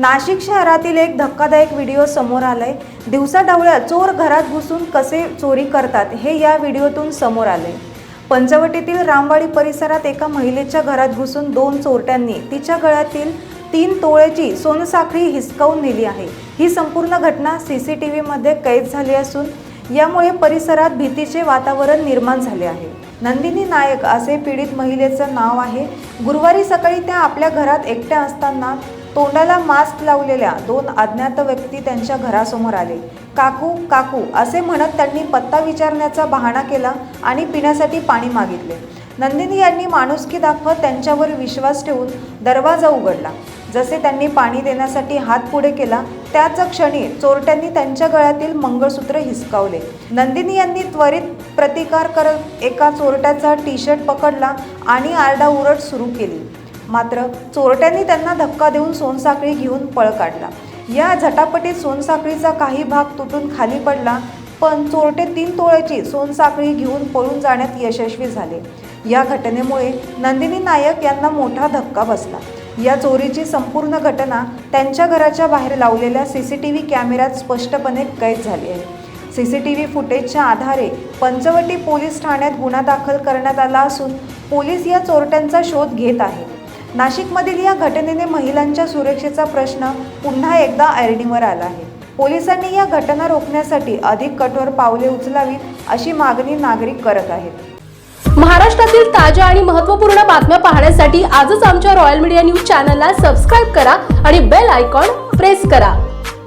Nashik शहरातील एक धक्कादायक व्हिडिओ समोर आलाय. दिवसाढवळ्या चोर घरात घुसून कसे चोरी करतात हे या व्हिडिओतून समोर आले पंचवटीतील रामवाडी परिसरात एका महिलेच्या घरात घुसून दोन चोरट्यांनी तिच्या गळ्यातील तीन तोळ्याची सोनसाखळी हिसकावून नेली आहे. ही संपूर्ण घटना सी सी टी व्हीमध्ये कैद झाली असून यामुळे परिसरात भीतीचे वातावरण निर्माण झाले आहे. नंदिनी नायक असे पीडित महिलेचं नाव आहे. गुरुवारी सकाळी त्या आपल्या घरात एकट्या असताना तोंडाला मास्क लावलेल्या दोन अज्ञात व्यक्ती त्यांच्या घरासमोर आले. काकू काकू असे म्हणत त्यांनी पत्ता विचारण्याचा बहाणा केला आणि पिण्यासाठी पाणी मागितले. नंदिनी यांनी माणुसकी दाखवत त्यांच्यावर विश्वास ठेवून दरवाजा उघडला. जसे त्यांनी पाणी देण्यासाठी हात पुढे केला त्याच क्षणी चोरट्यांनी त्यांच्या गळ्यातील मंगळसूत्र हिसकावले. नंदिनी यांनी त्वरित प्रतिकार करत एका चोरट्याचा टी शर्ट पकडला आणि आरडाओरड सुरू केली. मात्र चोरट्यांनी त्यांना धक्का देऊन सोनसाखळी घेऊन पळ काढला. या झटापटीत सोनसाखळीचा काही भाग तुटून खाली पडला पण चोरटे तीन तोळ्याची सोनसाखळी घेऊन पळून जाण्यात यशस्वी झाले. या घटनेमुळे नंदिनी नायक यांना मोठा धक्का बसला. या चोरीची संपूर्ण घटना त्यांच्या घराच्या बाहेर लावलेल्या सी सी टी व्ही कॅमेऱ्यात स्पष्टपणे कैद झाली आहे. सी सी टी व्ही फुटेजच्या आधारे पंचवटी पोलीस ठाण्यात गुन्हा दाखल करण्यात आला असून पोलीस या चोरट्यांचा शोध घेत आहेत. नाशिकमधील या घटनेने महिलांच्या सुरक्षेचा प्रश्न पुन्हा एकदा ऐरणीवर आला आहे. पोलिसांनी या घटना रोखण्यासाठी अधिक कठोर पावले उचलावीत अशी मागणी नागरिक करत आहेत. महाराष्ट्रातील ताज्या आणि महत्त्वपूर्ण बातम्या पाहण्यासाठी आजच आमच्या रॉयल मीडिया न्यूज चॅनलला सबस्क्राईब करा आणि बेल आयकॉन प्रेस करा.